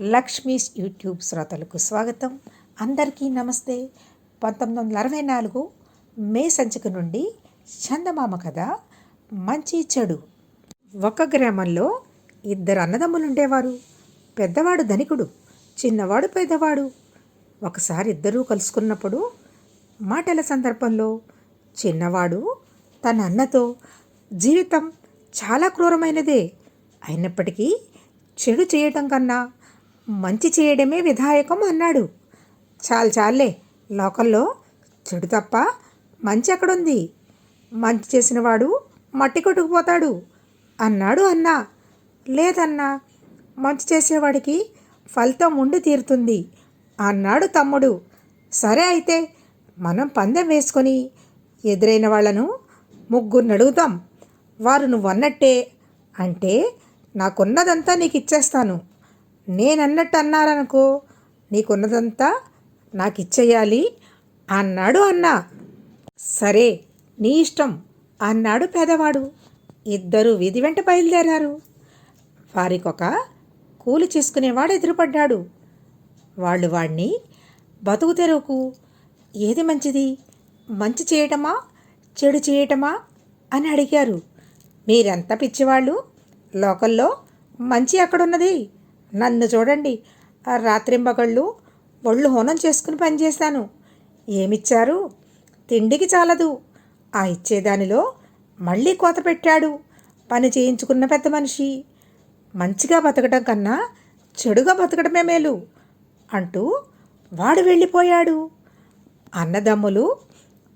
Lakshmi's YouTube శ్రోతలకు స్వాగతం. అందరికీ నమస్తే. పంతొమ్మిది వందల అరవై నాలుగు మే సంచిక నుండి చందమామ కథ మంచి చెడు. ఒక గ్రామంలో ఇద్దరు అన్నదమ్ములు ఉండేవారు పెద్దవాడు ధనికుడు చిన్నవాడు పెద్దవాడు ఒకసారి ఇద్దరూ కలుసుకున్నప్పుడు మాటల సందర్భంలో చిన్నవాడు తన అన్నతో జీవితం చాలా క్రూరమైనదే. అయినప్పటికీ చెడు చేయటం కన్నా మంచి చేయడమే విధాయకం అన్నాడు. చాలు చాలే లోకల్లో చెడు తప్ప మంచి ఎక్కడుంది? మంచి చేసినవాడు మట్టి కొట్టుకుపోతాడు అన్నాడు అన్న. లేదన్నా మంచి చేసేవాడికి ఫలితం ఉండి తీరుతుంది అన్నాడు తమ్ముడు. సరే అయితే మనం పందెం వేసుకొని ఎదురైన వాళ్ళను ముగ్గురిని అడుగుతాం. వారు నువ్వు అన్నట్టే అంటే నాకున్నదంతా నీకు ఇచ్చేస్తాను నేనన్నట్టు అన్నారనుకో నీకున్నదంతా నాకు ఇచ్చేయాలి అన్నాడు అన్న. సరే నీ ఇష్టం అన్నాడు పేదవాడు. ఇద్దరు వీధి వెంట బయలుదేరారు. వారికొక కూలి చేసుకునేవాడు ఎదురుపడ్డాడు. వాళ్ళు వాడిని బతుకు తెరువుకు ఏది మంచిది? మంచి చేయటమా? చెడు చేయటమా? అని అడిగారు. మీరెంత పిచ్చివాళ్ళు? లోకల్లో మంచి ఎక్కడున్నది? నన్ను చూడండి. ఆ రాత్రింబగళ్ళు ఒళ్ళు హోనం చేసుకుని పనిచేశాను ఏమిచ్చారు? తిండికి చాలదు. ఆ ఇచ్చేదానిలో మళ్ళీ కోత పెట్టాడు. పని చేయించుకున్న పెద్ద మనిషి. మంచిగా బతకడం కన్నా చెడుగా బతకడమే మేలు అంటూ వాడు వెళ్ళిపోయాడు. అన్నదమ్ములు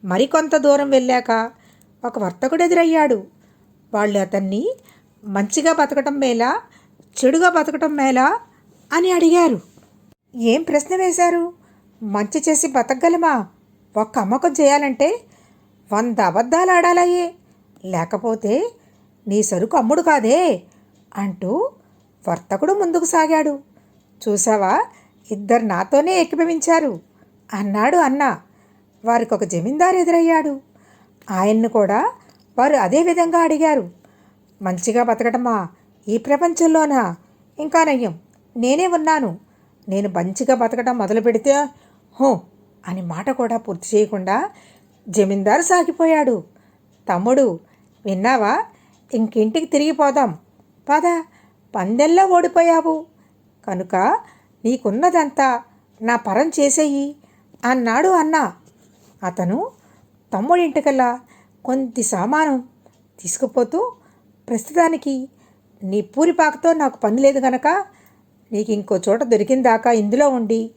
మరికొంత దూరం వెళ్ళాక ఒక వర్తకుడు ఎదురయ్యాడు. వాళ్ళు అతన్ని మంచిగా బతకడం మేలా చెడుగా బతకటం మేలా అని అడిగారు. ఏం ప్రశ్న వేశారు? మంచి చేసి బతకగలమా? ఒక్క అమ్మకం చేయాలంటే వంద అబద్ధాలు ఆడాలయ్యే లేకపోతే నీ సరుకు అమ్ముడు కాదే అంటూ వర్తకుడు ముందుకు సాగాడు. చూసావా ఇద్దరు నాతోనే ఏకీభవించారు అన్నాడు అన్న. వారికి ఒక జమీందారు ఎదురయ్యాడు. ఆయన్ను కూడా వారు అదే విధంగా అడిగారు. మంచిగా బతకటమా? ఈ ప్రపంచంలోనా? ఇంకా నయ్యం. నేనే ఉన్నాను. నేను మంచిగా బతకడం మొదలు పెడితే హో అని మాట కూడా పూర్తి చేయకుండా జమీందారు సాగిపోయాడు. తమ్ముడు విన్నావా? ఇంకింటికి తిరిగిపోదాం పద. పందెల్లో ఓడిపోయావు. కనుక నీకున్నదంతా నా పరం చేసేయి అన్నాడు అన్న. అతను తమ్ముడింటికల్లా కొంత సామానం తీసుకుపోతూ ప్రస్తుతానికి నీ పూరిపాకతో నాకు పని లేదు గనక నీకు ఇంకో చోట దొరికిందాకా ఇందులో ఉండి.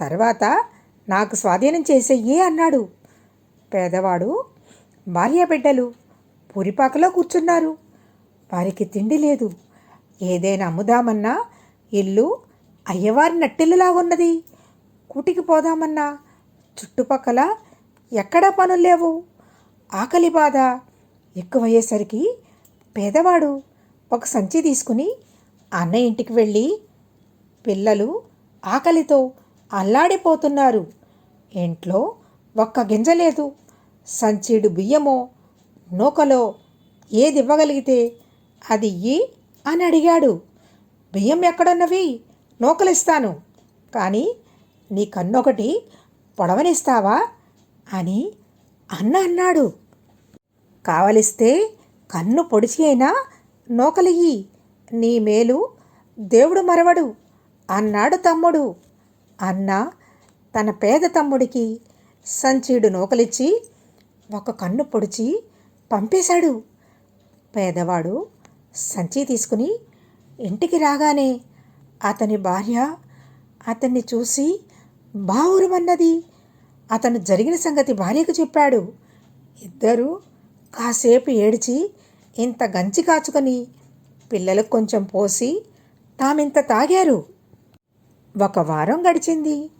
తర్వాత నాకు స్వాధీనం చేసేయే అన్నాడు. పేదవాడు భార్య బిడ్డలు పూరిపాకలో కూర్చున్నారు. వారికి తిండి లేదు. ఏదైనా అమ్ముదామన్నా ఇల్లు అయ్యవారి నట్టిల్లులాగున్నది కూటికి పోదామన్నా చుట్టుపక్కల ఎక్కడా పనులు లేవు. ఆకలి బాధ ఎక్కువయ్యేసరికి పేదవాడు ఒక సంచి తీసుకుని అన్న ఇంటికి వెళ్ళి పిల్లలు ఆకలితో అల్లాడిపోతున్నారు. ఇంట్లో ఒక్క గింజ లేదు. సంచీడు బియ్యమో నూకలో ఏది ఇవ్వగలిగితే అది ఇయ్యి అని అడిగాడు. బియ్యం ఎక్కడున్నవి? నూకలిస్తాను. కానీ నీ కన్నొకటి పొడవనిస్తావా? అని అన్న అన్నాడు. కావలిస్తే కన్ను పొడిచి అయినా నూకలియ్యి నీ మేలు దేవుడు మరవడు అన్నాడు తమ్ముడు. అన్న తన పేద తమ్ముడికి సంచీడు నూకలిచ్చి ఒక కన్ను పొడిచి పంపేశాడు. పేదవాడు సంచి తీసుకుని ఇంటికి రాగానే అతని భార్య అతన్ని చూసి బావురమన్నది. అతను జరిగిన సంగతి భార్యకు చెప్పాడు. ఇద్దరూ కాసేపు ఏడిచి ఇంత గంచి కాచుకొని పిల్లలకు కొంచెం పోసి తామింత తాగారు? ఒక వారం గడిచింది.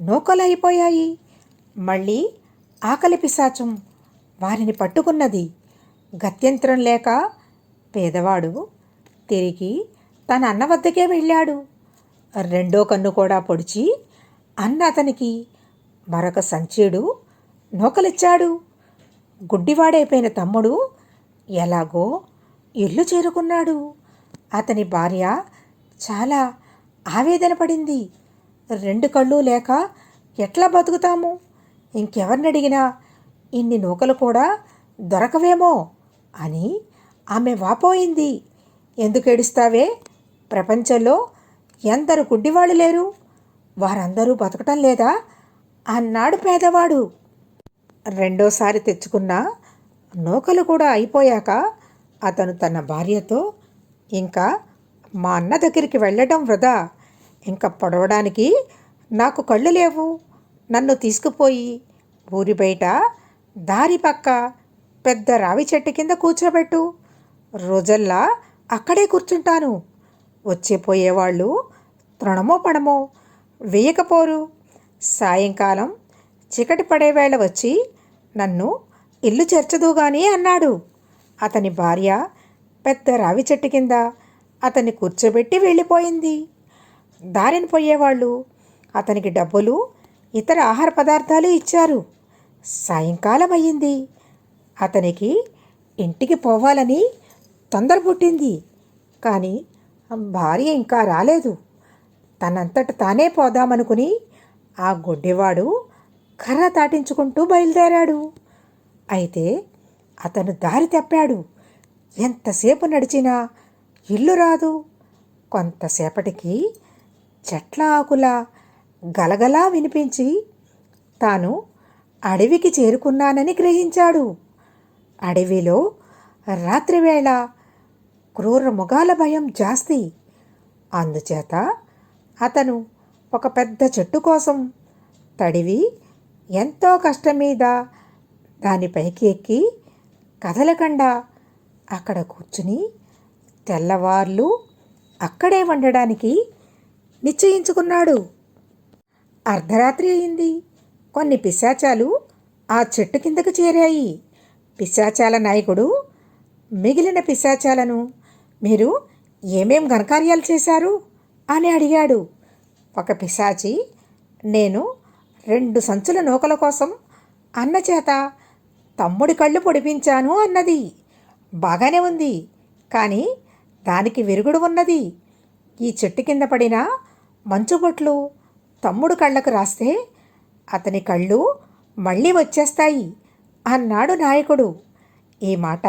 నూకలు అయిపోయాయి. మళ్ళీ ఆకలి పిశాచం వారిని పట్టుకున్నది. గత్యంతరం లేక పేదవాడు తిరిగి తన అన్న వద్దకే వెళ్ళాడు. రెండో కన్ను కూడా పొడిచి అన్న అతనికి మరొక సంచీడు నూకలిచ్చాడు. గుడ్డివాడైపోయిన తమ్ముడు ఎలాగో ఇల్లు చేరుకున్నాడు. అతని భార్య చాలా ఆవేదన పడింది. రెండు కళ్ళు లేక ఎట్లా బతుకుతాము? ఇంకెవరిని అడిగినా ఇన్ని నూకలు కూడా దొరకవేమో అని ఆమె వాపోయింది. ఎందుకు ఏడుస్తావే? ప్రపంచంలో ఎందరు గుడ్డివాళ్ళు లేరు? వారందరూ బతకటం లేదా? అన్నాడు పేదవాడు. రెండోసారి తెచ్చుకున్న నూకలు కూడా అయిపోయాక అతను తన భార్యతో ఇంకా మా అన్న దగ్గరికి వెళ్ళడం వృధా. ఇంకా పొడవడానికి నాకు కళ్ళు లేవు. నన్ను తీసుకుపోయి ఊరి బయట దారి పక్క పెద్ద రావి చెట్టు కింద కూర్చోబెట్టు. రోజల్లా అక్కడే కూర్చుంటాను. వచ్చేపోయేవాళ్ళు తృణమో పడమో వేయకపోరు. సాయంకాలం చీకటి పడే వేళ వచ్చి నన్ను ఇల్లు చేర్చదుగాని అన్నాడు. అతని భార్య పెద్ద రావి చెట్టు కింద అతన్ని కూర్చోబెట్టి వెళ్ళిపోయింది. దారిన పోయేవాళ్ళు అతనికి డబ్బులు ఇతర ఆహార పదార్థాలు ఇచ్చారు. సాయంకాలం అయ్యింది అతనికి ఇంటికి పోవాలని తొందర పుట్టింది. కానీ భార్య ఇంకా రాలేదు. తనంతట తానే పోదామనుకుని ఆ గొడ్డివాడు కర్ర తాటించుకుంటూ బయలుదేరాడు. అయితే అతను దారి తప్పాడు. ఎంతసేపు నడిచినా ఇల్లు రాదు. కొంతసేపటికి చెట్ల ఆకుల గలగలా వినిపించి తాను అడవికి చేరుకున్నానని గ్రహించాడు. అడవిలో రాత్రివేళ క్రూరమృఘాల భయం జాస్తి. అందుచేత అతను ఒక పెద్ద చెట్టు కోసం తడివి ఎంతో కష్టం మీద దానిపైకి ఎక్కి కదలకుండా అక్కడ కూర్చుని తెల్లవార్లు అక్కడే వండడానికి నిశ్చయించుకున్నాడు. అర్ధరాత్రి అయింది. కొన్ని పిశాచాలు ఆ చెట్టు కిందకు చేరాయి. పిశాచాల నాయకుడు మిగిలిన పిశాచాలను మీరు ఏమేం ఘనకార్యాలు చేశారు? అని అడిగాడు. ఒక పిశాచి నేను రెండు సంచుల నూకల కోసం అన్న చేత తమ్ముడి కళ్ళు పొడిపించాను అన్నది. బాగానే ఉంది. కానీ దానికి విరుగుడు ఉన్నది. ఈ చెట్టు కింద పడిన మంచుబొట్లు తమ్ముడు కళ్ళకు రాస్తే అతని కళ్ళు మళ్ళీ వచ్చేస్తాయి అన్నాడు నాయకుడు. ఈ మాట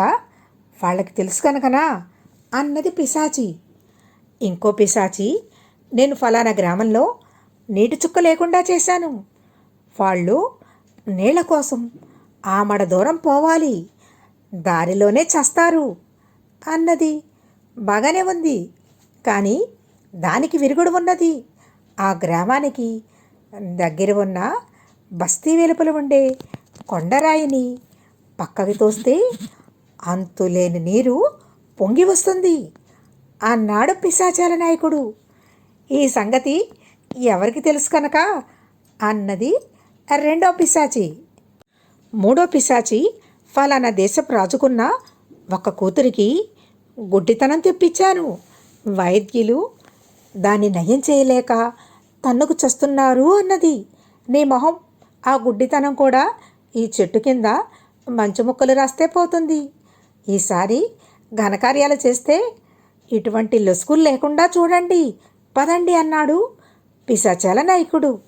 వాళ్ళకి తెలుసు కనుకనా అన్నది పిశాచి. ఇంకో పిశాచి నేను ఫలానా గ్రామంలో నీటి చుక్క లేకుండా చేశాను. వాళ్ళు నీళ్ళ కోసం ఆమడ దూరం పోవాలి. దారిలోనే చస్తారు. అన్నది బాగానే ఉంది. కానీ దానికి విరుగుడు ఉన్నది. ఆ గ్రామానికి దగ్గర ఉన్న బస్తీ వెలుపల ఉండే కొండరాయిని పక్కకి తోస్తే అంతులేని నీరు పొంగి వస్తుంది. అన్నాడు పిశాచాల నాయకుడు. ఈ సంగతి ఎవరికి తెలుసు కనుక? అన్నది రెండో పిశాచి. మూడో పిశాచి ఫలానా దేశపు రాజుకున్న ఒక కూతురికి గుడ్డితనం తెప్పించాను. వైద్యులు దాన్ని నయం చేయలేక తన్నుకు చస్తున్నారు అన్నది. నీ మొహం ఆ గుడ్డితనం కూడా ఈ చెట్టు కింద మంచు ముక్కలు రాస్తే పోతుంది. ఈసారి ఘనకార్యాలు చేస్తే ఇటువంటి లొసుగులు లేకుండా చూడండి. పదండి అన్నాడు పిశాచాల నాయకుడు.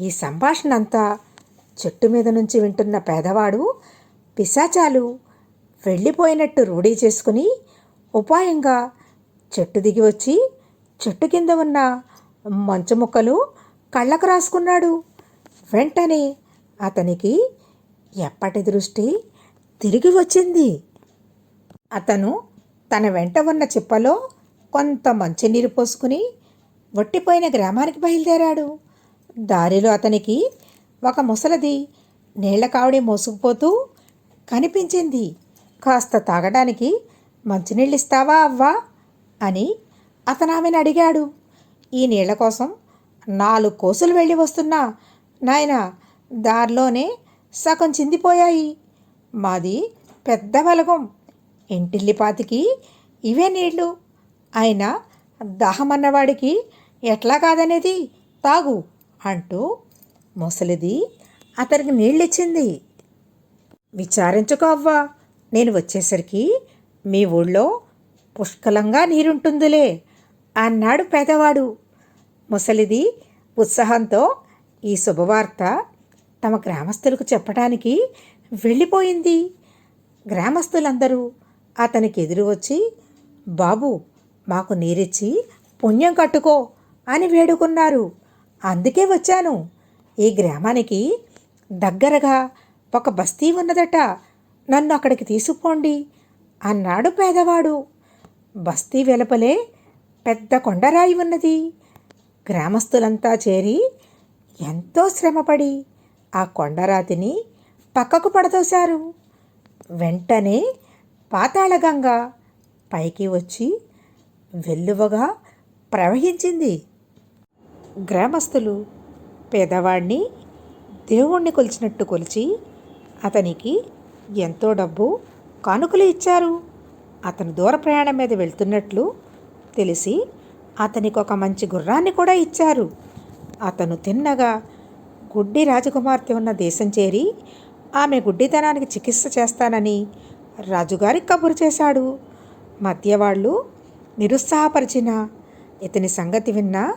ఈ సంభాషణ అంతా చెట్టు మీద నుంచి వింటున్న పేదవాడు పిశాచాలు వెళ్ళిపోయినట్టు రూఢీ చేసుకుని ఉపాయంగా చెట్టు దిగి వచ్చి చెట్టు కింద ఉన్న మంచు ముక్కలు కళ్ళకు రాసుకున్నాడు. వెంటనే అతనికి ఎప్పటి దృష్టి తిరిగి వచ్చింది. అతను తన వెంట ఉన్న చిప్పలో కొంత మంచినీరు పోసుకుని వట్టిపోయిన గ్రామానికి బయలుదేరాడు. దారిలో అతనికి ఒక ముసలది నీళ్ళ కావడి మోసుకుపోతూ కనిపించింది. కాస్త తాగడానికి మంచినీళ్ళు ఇస్తావా అవ్వా? అని అతను ఆమెను అడిగాడు. ఈ నీళ్ళ కోసం నాలుగు కోసులు వెళ్ళి వస్తున్నా. నాయన దారిలోనే సగం చిందిపోయాయి. మాది పెద్ద బలగం. ఇంటిల్లిపాతికి ఇవే నీళ్ళు. అయినా దాహమన్నవాడికి ఎట్లా కాదనేది? తాగు అంటూ ముసలిది. అతనికి నీళ్ళిచ్చింది. విచారించుకో అవ్వా. నేను వచ్చేసరికి మీ ఊళ్ళో పుష్కలంగా నీరుంటుందిలే అన్నాడు పేదవాడు. ముసలిది ఉత్సాహంతో ఈ శుభవార్త తమ గ్రామస్తులకు చెప్పడానికి వెళ్ళిపోయింది. గ్రామస్తులందరూ అతనికి ఎదురు వచ్చి బాబు మాకు నీరిచ్చి పుణ్యం కట్టుకో అని వేడుకున్నారు. అందుకే వచ్చాను. ఈ గ్రామానికి దగ్గరగా ఒక బస్తీ ఉన్నదట. నన్ను అక్కడికి తీసుకుపోండి అన్నాడు పేదవాడు. బస్తీ వెలుపలే పెద్ద కొండరాయి ఉన్నది. గ్రామస్తులంతా చేరి ఎంతో శ్రమపడి ఆ కొండరాతిని పక్కకు పడదోశారు. వెంటనే పాతాళగంగ పైకి వచ్చి వెల్లువగా ప్రవహించింది. గ్రామస్తులు పేదవాడిని దేవుణ్ణి కొలిచినట్టు కొలిచి అతనికి ఎంతో డబ్బు కానుకలు ఇచ్చారు. అతను దూర ప్రయాణం మీద వెళ్తున్నట్లు తెలిసి అతనికి ఒక మంచి గుర్రాన్ని కూడా ఇచ్చారు. అతను తిన్నగా గుడ్డి రాజకుమార్తె ఉన్న దేశం చేరి ఆమె గుడ్డితనానికి చికిత్స చేస్తానని రాజుగారికి కబురు చేశాడు. మధ్యవాళ్ళు నిరుత్సాహపరిచిన ఇతని సంగతి విన్న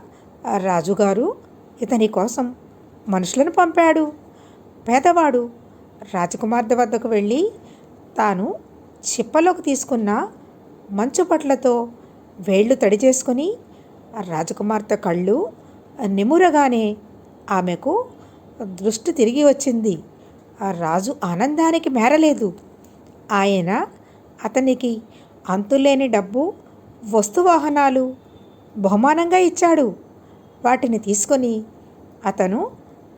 రాజుగారు ఇతని కోసం మనుషులను పంపాడు. పేదవాడు రాజకుమార్తె వద్దకు వెళ్ళి తాను చిప్పలోకి తీసుకున్న మంచు పట్లతో వేళ్ళు తడి చేసుకుని రాజకుమార్తె కళ్ళు నిమురగానే ఆమెకు దృష్టి తిరిగి వచ్చింది. ఆ రాజు ఆనందానికి మేరలేదు. ఆయన అతనికి అంతులేని డబ్బు వస్తువాహనాలు బహుమానంగా ఇచ్చాడు. వాటిని తీసుకొని అతను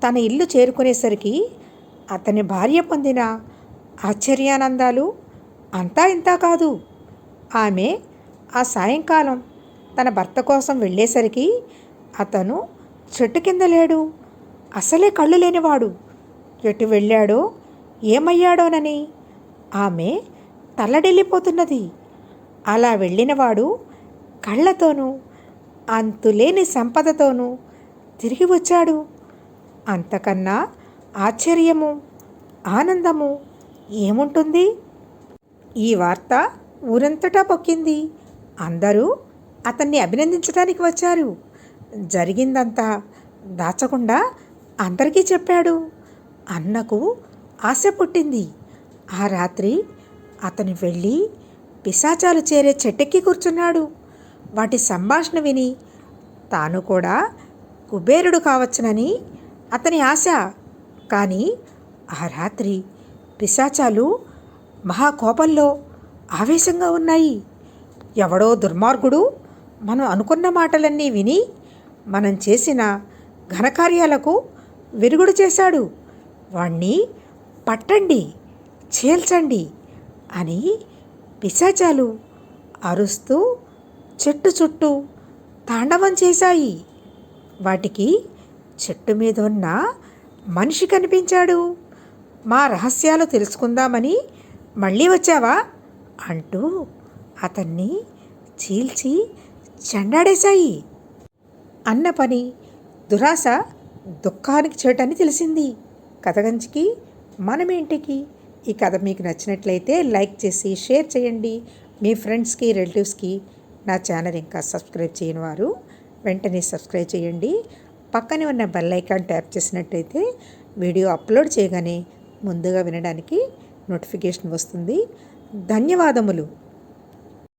తన ఇల్లు చేరుకునేసరికి అతని భార్య పొందిన ఆశ్చర్యానందాలు అంతా ఇంతా కాదు. ఆమె ఆ సాయంకాలం తన భర్త కోసం వెళ్ళేసరికి అతను చెట్టు కింద లేడు. అసలే కళ్ళు లేనివాడు. ఎటు వెళ్ళాడో ఏమయ్యాడోనని ఆమె తల్లడిల్లిపోతున్నది. అలా వెళ్ళినవాడు కళ్ళతోనూ అంతులేని సంపదతోనూ తిరిగి వచ్చాడు. అంతకన్నా ఆశ్చర్యము ఆనందము ఏముంటుంది? ఈ వార్త ఊరంతటా పొక్కింది. అందరూ అతన్ని అభినందించడానికి వచ్చారు. జరిగిందంతా దాచకుండా అందరికీ చెప్పాడు. అన్నకు ఆశ పుట్టింది. ఆ రాత్రి అతను వెళ్ళి పిశాచాలు చేరే చెట్టెక్కి కూర్చున్నాడు. వాటి సంభాషణ విని తాను కూడా కుబేరుడు కావచ్చునని అతని ఆశ. కానీ ఆ రాత్రి పిశాచాలు మహాకోపంలో ఆవేశంగా ఉన్నాయి. ఎవడో దుర్మార్గుడు మనం అనుకున్న మాటలన్నీ విని మనం చేసిన ఘనకార్యాలకు విరుగుడు చేశాడు. వాణ్ణి పట్టండి చేల్చండి అని పిశాచాలు అరుస్తూ చెట్టు చుట్టూ తాండవం చేశాయి. వాటికి చెట్టు మీద ఉన్న మనిషి కనిపించాడు. మా రహస్యాలు తెలుసుకుందామని మళ్ళీ వచ్చావా? అంటూ అతన్ని చీల్చి చెండాడేశాయి. అన్న పని దురాశ దుఃఖానికి చేయటాన్ని తెలిసింది. కథగంచికి మనమేంటికి ఈ కథ మీకు నచ్చినట్లయితే లైక్ చేసి షేర్ చేయండి. మీ ఫ్రెండ్స్కి రిలేటివ్స్కి నా ఛానల్ ఇంకా సబ్స్క్రైబ్ చేయని వారు వెంటనే సబ్స్క్రైబ్ చేయండి. పక్కనే ఉన్న బెల్ ఐకాన్ ట్యాప్ చేసినట్టయితే వీడియో అప్లోడ్ చేయగానే ముందుగా వినడానికి నోటిఫికేషన్ వస్తుంది. ధన్యవాదములు.